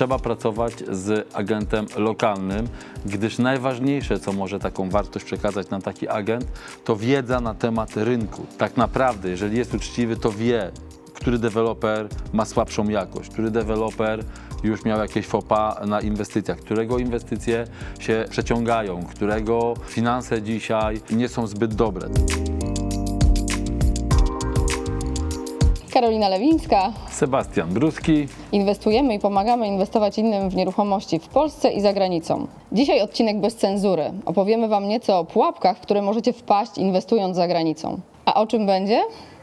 trzeba pracować z agentem lokalnym, gdyż najważniejsze, co może taką wartość przekazać nam taki agent, to wiedza na temat rynku. Tak naprawdę, jeżeli jest uczciwy, to wie, który deweloper ma słabszą jakość, który deweloper już miał jakieś pas na inwestycjach, którego inwestycje się przeciągają, którego finanse dzisiaj nie są zbyt dobre. Karolina Lewińska. Sebastian Bruski, Inwestujemy i pomagamy inwestować innym w nieruchomości w Polsce i za granicą. Dzisiaj odcinek bez cenzury. Opowiemy Wam nieco o pułapkach, w które możecie wpaść inwestując za granicą. A o czym będzie?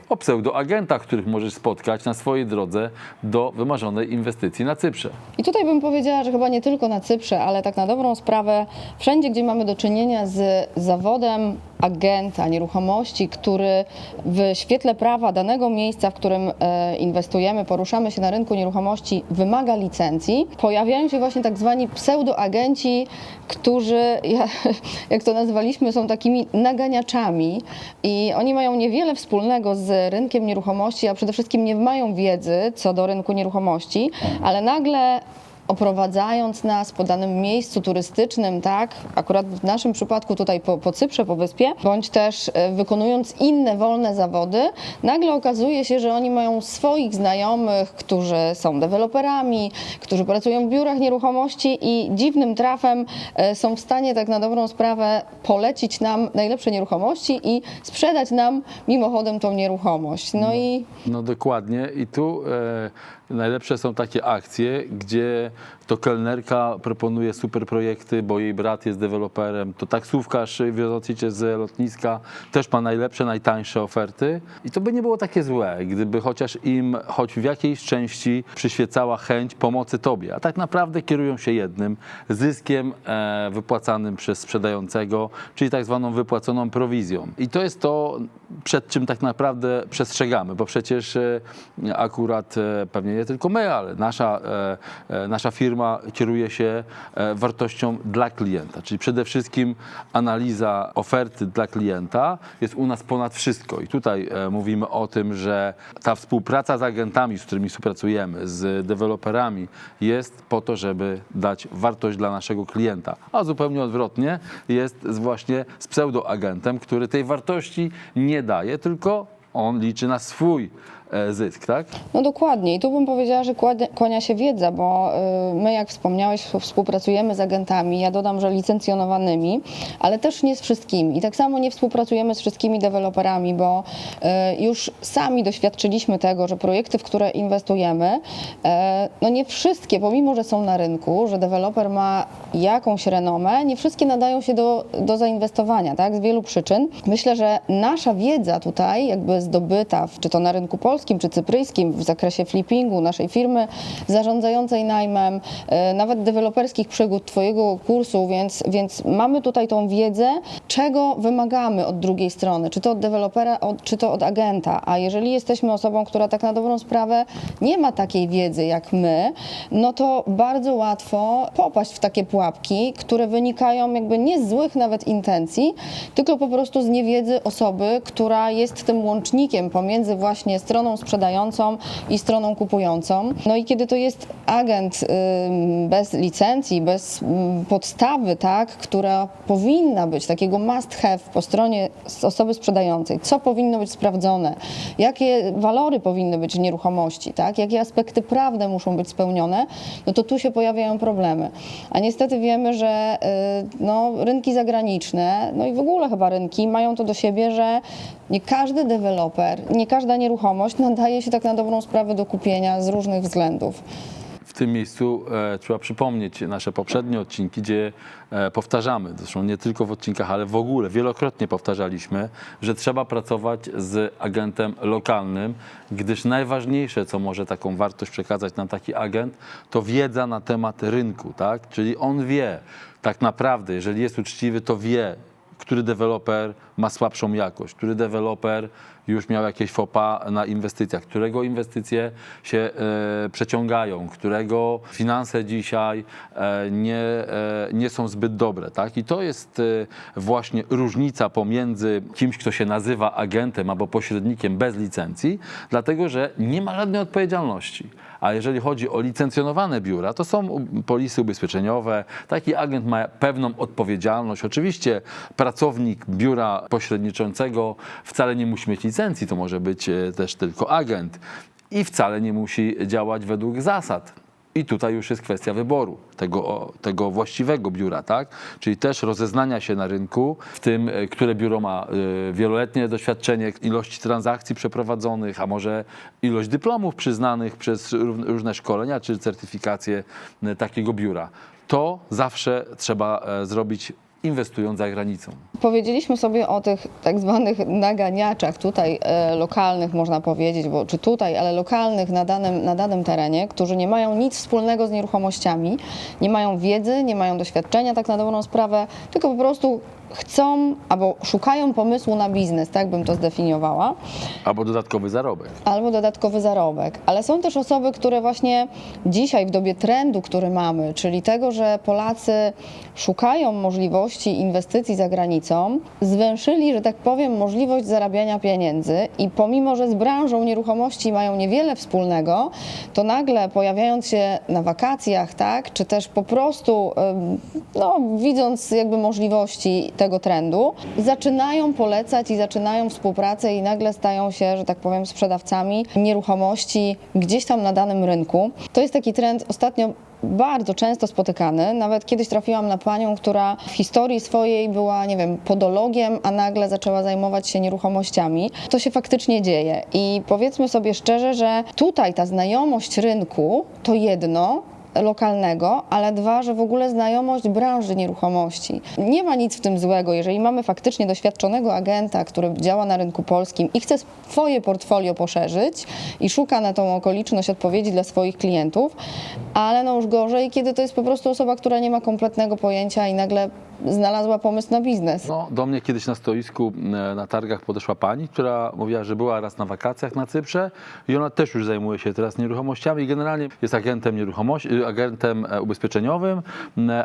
o pseudoagentach, których możesz spotkać na swojej drodze do wymarzonej inwestycji na Cyprze. I tutaj bym powiedziała, że chyba nie tylko na Cyprze, ale tak na dobrą sprawę, wszędzie, gdzie mamy do czynienia z zawodem agenta nieruchomości, który w świetle prawa danego miejsca, w którym e, inwestujemy, poruszamy się na rynku nieruchomości, wymaga licencji, pojawiają się właśnie tak zwani pseudoagenci, którzy, ja, jak to nazwaliśmy, są takimi naganiaczami i oni mają niewiele wspólnego z rynkiem nieruchomości, a przede wszystkim nie mają wiedzy co do rynku nieruchomości, ale nagle oprowadzając nas po danym miejscu turystycznym, tak, akurat w naszym przypadku tutaj po, po Cyprze, po wyspie, bądź też e, wykonując inne wolne zawody, nagle okazuje się, że oni mają swoich znajomych, którzy są deweloperami, którzy pracują w biurach nieruchomości i dziwnym trafem e, są w stanie tak na dobrą sprawę polecić nam najlepsze nieruchomości i sprzedać nam mimochodem tą nieruchomość. No i No dokładnie. I tu e, najlepsze są takie akcje, gdzie to kelnerka proponuje super projekty, bo jej brat jest deweloperem, to taksówkarz wiozący cię z lotniska też ma najlepsze, najtańsze oferty. I to by nie było takie złe, gdyby chociaż im choć w jakiejś części przyświecała chęć pomocy tobie, a tak naprawdę kierują się jednym, zyskiem e, wypłacanym przez sprzedającego, czyli tak zwaną wypłaconą prowizją. I to jest to, przed czym tak naprawdę przestrzegamy, bo przecież e, akurat e, pewnie nie tylko my, ale nasza, e, e, nasza firma kieruje się e, wartością dla klienta, czyli przede wszystkim analiza oferty dla klienta jest u nas ponad wszystko. I tutaj mówimy o tym, że ta współpraca z agentami, z którymi współpracujemy, z deweloperami jest po to, żeby dać wartość dla naszego klienta. A zupełnie odwrotnie jest właśnie z pseudoagentem, który tej wartości nie daje, tylko on liczy na swój zysk, tak? No dokładnie. I tu bym powiedziała, że kłania się wiedza, bo y, my, jak wspomniałeś, współpracujemy z agentami, ja dodam, że licencjonowanymi, ale też nie z wszystkimi. I tak samo nie współpracujemy z wszystkimi deweloperami, bo y, już sami doświadczyliśmy tego, że projekty, w które inwestujemy, e, no nie wszystkie, pomimo, że są na rynku, że deweloper ma jakąś renomę, nie wszystkie nadają się do, do zainwestowania, tak? Z wielu przyczyn. Myślę, że nasza wiedza tutaj, jakby zdobyta, czy to na rynku polskim, czy cypryjskim, w zakresie flippingu, naszej firmy zarządzającej najmem, e, nawet deweloperskich przygód Twojego kursu, więc, więc mamy tutaj tą wiedzę, czego wymagamy od drugiej strony, czy to od dewelopera, czy to od agenta. A jeżeli jesteśmy osobą, która tak na dobrą sprawę nie ma takiej wiedzy jak my, no to bardzo łatwo popaść w takie pułapki, które wynikają jakby nie z złych nawet intencji, tylko po prostu z niewiedzy osoby, która jest tym łącznikiem pomiędzy właśnie stroną sprzedającą i stroną kupującą. No i kiedy to jest agent bez licencji, bez podstawy, tak, która powinna być takiego must have po stronie osoby sprzedającej, co powinno być sprawdzone, jakie walory powinny być nieruchomości, tak, jakie aspekty prawne muszą być spełnione, no to tu się pojawiają problemy. A niestety wiemy, że y, no, rynki zagraniczne, no i w ogóle chyba rynki mają to do siebie, że nie każdy deweloper, nie każda nieruchomość nadaje się tak na dobrą sprawę do kupienia z różnych względów. W tym miejscu e, trzeba przypomnieć nasze poprzednie odcinki, gdzie e, powtarzamy, zresztą nie tylko w odcinkach, ale w ogóle wielokrotnie powtarzaliśmy, że trzeba pracować z agentem lokalnym, gdyż najważniejsze, co może taką wartość przekazać nam taki agent, to wiedza na temat rynku, tak? Czyli on wie tak naprawdę, jeżeli jest uczciwy, to wie, który deweloper ma słabszą jakość, który deweloper już miał jakieś fopa na inwestycjach, którego inwestycje się e, przeciągają, którego finanse dzisiaj e, nie, e, nie są zbyt dobre. Tak? I to jest e, właśnie różnica pomiędzy kimś, kto się nazywa agentem albo pośrednikiem bez licencji, dlatego że nie ma żadnej odpowiedzialności. A jeżeli chodzi o licencjonowane biura, to są polisy ubezpieczeniowe. Taki agent ma pewną odpowiedzialność. Oczywiście pracownik biura pośredniczącego wcale nie musi mieć licencji, to może być e, też tylko agent i wcale nie musi działać według zasad. I tutaj już jest kwestia wyboru tego, tego właściwego biura, tak? Czyli też rozeznania się na rynku, w tym, e, które biuro ma e, wieloletnie doświadczenie, ilości transakcji przeprowadzonych, a może ilość dyplomów przyznanych przez różne szkolenia czy certyfikacje takiego biura. To zawsze trzeba zrobić inwestując za granicą. Powiedzieliśmy sobie o tych tak zwanych naganiaczach tutaj e, lokalnych, można powiedzieć, bo, czy tutaj, ale lokalnych na danym, na danym terenie, którzy nie mają nic wspólnego z nieruchomościami, nie mają wiedzy, nie mają doświadczenia tak na dobrą sprawę, tylko po prostu chcą albo szukają pomysłu na biznes, tak bym to zdefiniowała. Albo dodatkowy zarobek. albo dodatkowy zarobek. Ale są też osoby, które właśnie dzisiaj w dobie trendu, który mamy, czyli tego, że Polacy szukają możliwości inwestycji za granicą, zwęszyli, że tak powiem, możliwość zarabiania pieniędzy i pomimo, że z branżą nieruchomości mają niewiele wspólnego, to nagle pojawiając się na wakacjach, tak, czy też po prostu no, widząc jakby możliwości tego trendu, zaczynają polecać i zaczynają współpracę i nagle stają się, że tak powiem, sprzedawcami nieruchomości gdzieś tam na danym rynku. To jest taki trend ostatnio bardzo często spotykany. Nawet kiedyś trafiłam na panią, która w historii swojej była, nie wiem, podologiem, a nagle zaczęła zajmować się nieruchomościami. To się faktycznie dzieje. I powiedzmy sobie szczerze, że tutaj ta znajomość rynku to jedno, lokalnego, ale dwa, że w ogóle znajomość branży nieruchomości. Nie ma nic w tym złego, jeżeli mamy faktycznie doświadczonego agenta, który działa na rynku polskim i chce swoje portfolio poszerzyć i szuka na tą okoliczność odpowiedzi dla swoich klientów, ale no już gorzej, kiedy to jest po prostu osoba, która nie ma kompletnego pojęcia i nagle znalazła pomysł na biznes. No, do mnie kiedyś na stoisku e, na targach podeszła pani, która mówiła, że była raz na wakacjach na Cyprze i ona też już zajmuje się teraz nieruchomościami i generalnie jest agentem nieruchomości, e, agentem e, ubezpieczeniowym,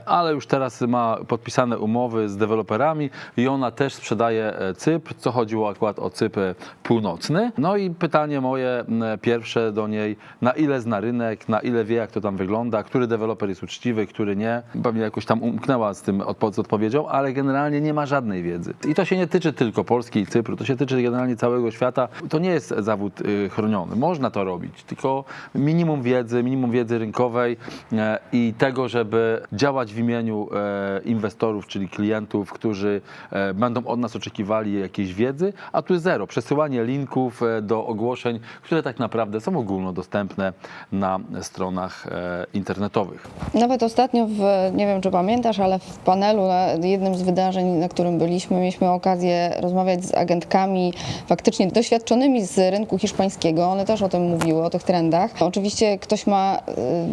ale już teraz ma podpisane umowy z deweloperami i ona też sprzedaje Cypr, co chodziło akurat o Cypr północny. No i pytanie moje pierwsze do niej, na ile zna rynek, na ile wie jak to tam wygląda, który deweloper jest uczciwy, który nie. Pewnie jakoś tam umknęła z tym odpo- z odpowiedzią, ale generalnie nie ma żadnej wiedzy. I to się nie tyczy tylko Polski i Cypru, to się tyczy generalnie całego świata. To nie jest zawód y, chroniony. Można to robić, tylko minimum wiedzy, minimum wiedzy rynkowej e, i tego, żeby działać w imieniu e, inwestorów, czyli klientów, którzy e, będą od nas oczekiwali jakiejś wiedzy, a tu zero. Przesyłanie linków do ogłoszeń, które tak naprawdę są ogólnodostępne na stronach internetowych. Nawet ostatnio, w, nie wiem czy pamiętasz, ale w panelu na jednym z wydarzeń, na którym byliśmy, mieliśmy okazję rozmawiać z agentkami faktycznie doświadczonymi z rynku hiszpańskiego. One też o tym mówiły, o tych trendach. Oczywiście ktoś ma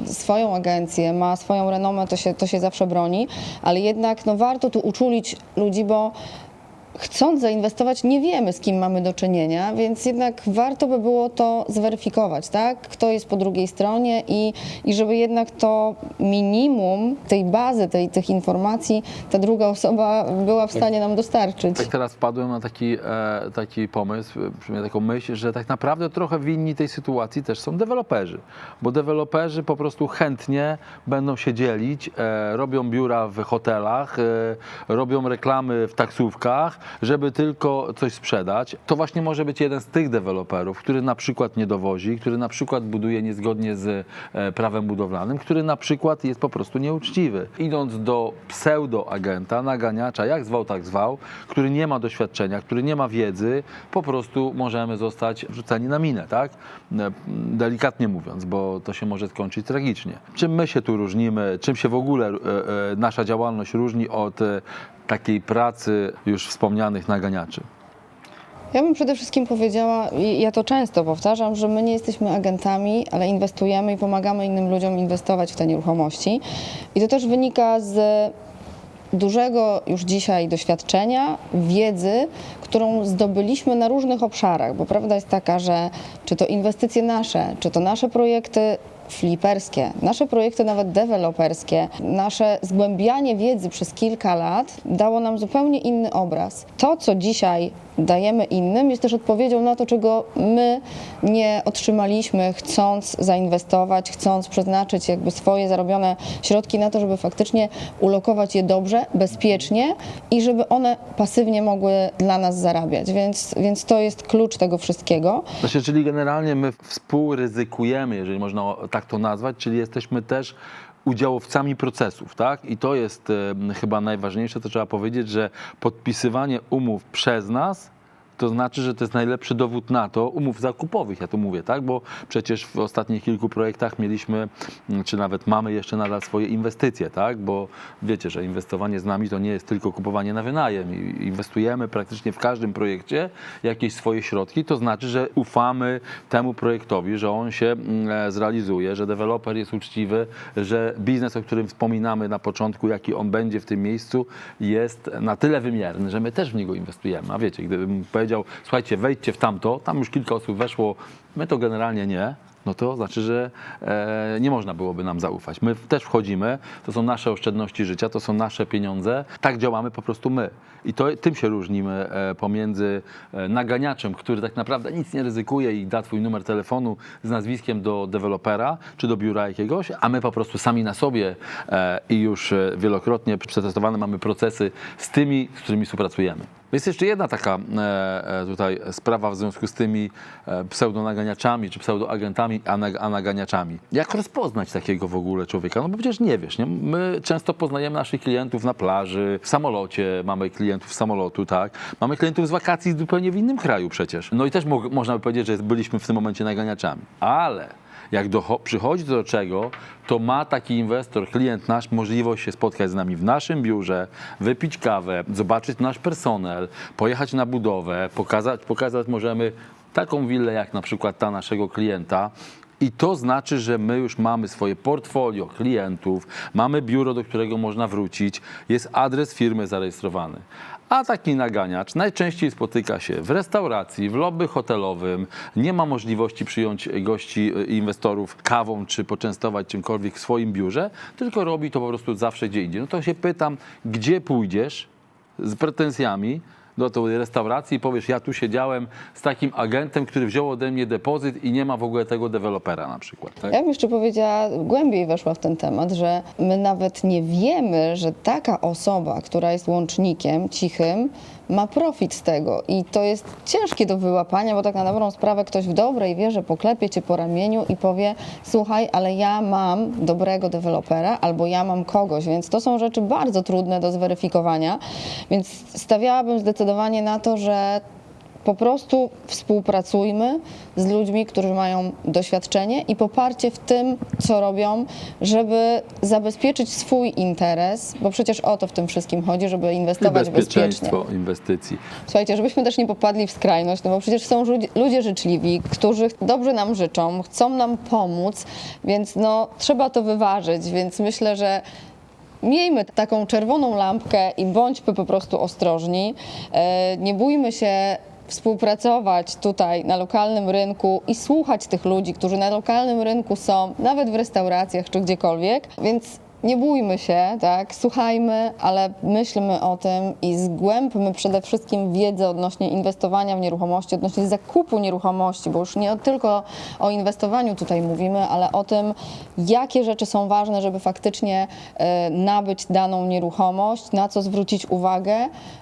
y, swoją agencję, ma swoją renomę, to się, to się zawsze broni, ale jednak no, warto tu uczulić ludzi, bo chcąc zainwestować, nie wiemy, z kim mamy do czynienia, więc jednak warto by było to zweryfikować, tak? Kto jest po drugiej stronie i, i żeby jednak to minimum tej bazy, tej, tych informacji, ta druga osoba była w stanie nam dostarczyć. Tak teraz wpadłem na taki, e, taki pomysł, e, przynajmniej taką myśl, że tak naprawdę trochę winni tej sytuacji też są deweloperzy, bo deweloperzy po prostu chętnie będą się dzielić, e, robią biura w hotelach, e, robią reklamy w taksówkach, żeby tylko coś sprzedać. To właśnie może być jeden z tych deweloperów, który na przykład nie dowozi, który na przykład buduje niezgodnie z e, prawem budowlanym, który na przykład jest po prostu nieuczciwy. Idąc do pseudoagenta, naganiacza, jak zwał, tak zwał, który nie ma doświadczenia, który nie ma wiedzy, po prostu możemy zostać wrzuceni na minę, tak? E, Delikatnie mówiąc, bo to się może skończyć tragicznie. Czym my się tu różnimy, czym się w ogóle e, nasza działalność różni od takiej pracy już wspomnianych naganiaczy? Ja bym przede wszystkim powiedziała, i ja to często powtarzam, że my nie jesteśmy agentami, ale inwestujemy i pomagamy innym ludziom inwestować w te nieruchomości. I to też wynika z dużego już dzisiaj doświadczenia, wiedzy, którą zdobyliśmy na różnych obszarach, bo prawda jest taka, że czy to inwestycje nasze, czy to nasze projekty fliperskie, nasze projekty nawet deweloperskie, nasze zgłębianie wiedzy przez kilka lat dało nam zupełnie inny obraz. To, co dzisiaj dajemy innym, jest też odpowiedzią na to, czego my nie otrzymaliśmy, chcąc zainwestować, chcąc przeznaczyć jakby swoje zarobione środki na to, żeby faktycznie ulokować je dobrze, bezpiecznie i żeby one pasywnie mogły dla nas zarabiać. Więc, więc to jest klucz tego wszystkiego. Znaczy, czyli generalnie my współryzykujemy, jeżeli można o- tak to nazwać, czyli jesteśmy też udziałowcami procesów, tak? I to jest chyba najważniejsze, co trzeba powiedzieć, że podpisywanie umów przez nas to znaczy, że to jest najlepszy dowód na to, umów zakupowych, ja to mówię, tak? Bo przecież w ostatnich kilku projektach mieliśmy, mm, czy nawet mamy jeszcze nadal swoje inwestycje, tak? Bo wiecie, że inwestowanie z nami to nie jest tylko kupowanie na wynajem. Inwestujemy praktycznie w każdym projekcie jakieś swoje środki, to znaczy, że ufamy temu projektowi, że on się mm, e, zrealizuje, że deweloper jest uczciwy, że biznes, o którym wspominamy na początku, jaki on będzie w tym miejscu, jest na tyle wymierny, że my też w niego inwestujemy. A wiecie, gdybym powiedział, słuchajcie, wejdźcie w tamto, tam już kilka osób weszło, my to generalnie nie, no to znaczy, że e, nie można byłoby nam zaufać. My też wchodzimy, to są nasze oszczędności życia, to są nasze pieniądze, tak działamy po prostu my. I to, tym się różnimy e, pomiędzy e, naganiaczem, który tak naprawdę nic nie ryzykuje i da twój numer telefonu z nazwiskiem do dewelopera czy do biura jakiegoś, a my po prostu sami na sobie i już wielokrotnie przetestowane mamy procesy z tymi, z którymi współpracujemy. Jest jeszcze jedna taka e, e, tutaj sprawa w związku z tymi e, pseudonaganiaczami czy pseudoagentami, a, nag, a naganiaczami. Jak rozpoznać takiego w ogóle człowieka? No bo przecież nie wiesz, nie? My często poznajemy naszych klientów na plaży, w samolocie mamy klientów z samolotu, tak? Mamy klientów z wakacji zupełnie w innym kraju przecież. No i też mo- można by powiedzieć, że byliśmy w tym momencie naganiaczami. Ale jak przychodzi do czego, to ma taki inwestor, klient nasz, możliwość się spotkać z nami w naszym biurze, wypić kawę, zobaczyć nasz personel, pojechać na budowę, pokazać, pokazać możemy taką willę jak na przykład ta naszego klienta. I to znaczy, że my już mamy swoje portfolio klientów, mamy biuro, do którego można wrócić, jest adres firmy zarejestrowany. A taki naganiacz najczęściej spotyka się w restauracji, w lobby hotelowym, nie ma możliwości przyjąć gości e, inwestorów kawą czy poczęstować czymkolwiek w swoim biurze, tylko robi to po prostu zawsze gdzie indziej. No to się pytam, gdzie pójdziesz z pretensjami do tej restauracji i powiesz, ja tu siedziałem z takim agentem, który wziął ode mnie depozyt i nie ma w ogóle tego dewelopera na przykład. Tak? Ja bym jeszcze powiedziała, głębiej weszła w ten temat, że my nawet nie wiemy, że taka osoba, która jest łącznikiem cichym, ma profit z tego. I to jest ciężkie do wyłapania, bo tak na dobrą sprawę ktoś w dobrej wierze poklepie cię po ramieniu i powie: Słuchaj, ale ja mam dobrego dewelopera albo ja mam kogoś, więc to są rzeczy bardzo trudne do zweryfikowania. Więc stawiałabym zdecydowanie na to, że po prostu współpracujmy z ludźmi, którzy mają doświadczenie i poparcie w tym, co robią, żeby zabezpieczyć swój interes, bo przecież o to w tym wszystkim chodzi, żeby I inwestować bezpiecznie. bezpieczeństwo inwestycji. Słuchajcie, żebyśmy też nie popadli w skrajność, no bo przecież są ludzie, ludzie życzliwi, którzy dobrze nam życzą, chcą nam pomóc, więc no trzeba to wyważyć, więc myślę, że Miejmy taką czerwoną lampkę i bądźmy po prostu ostrożni. E, Nie bójmy się współpracować tutaj na lokalnym rynku i słuchać tych ludzi, którzy na lokalnym rynku są, nawet w restauracjach czy gdziekolwiek. Więc nie bójmy się, tak, słuchajmy, ale myślmy o tym i zgłębmy przede wszystkim wiedzę odnośnie inwestowania w nieruchomości, odnośnie zakupu nieruchomości, bo już nie tylko o inwestowaniu tutaj mówimy, ale o tym, jakie rzeczy są ważne, żeby faktycznie e, nabyć daną nieruchomość, na co zwrócić uwagę,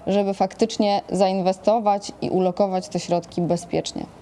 żeby faktycznie zainwestować i ulokować te środki bezpiecznie.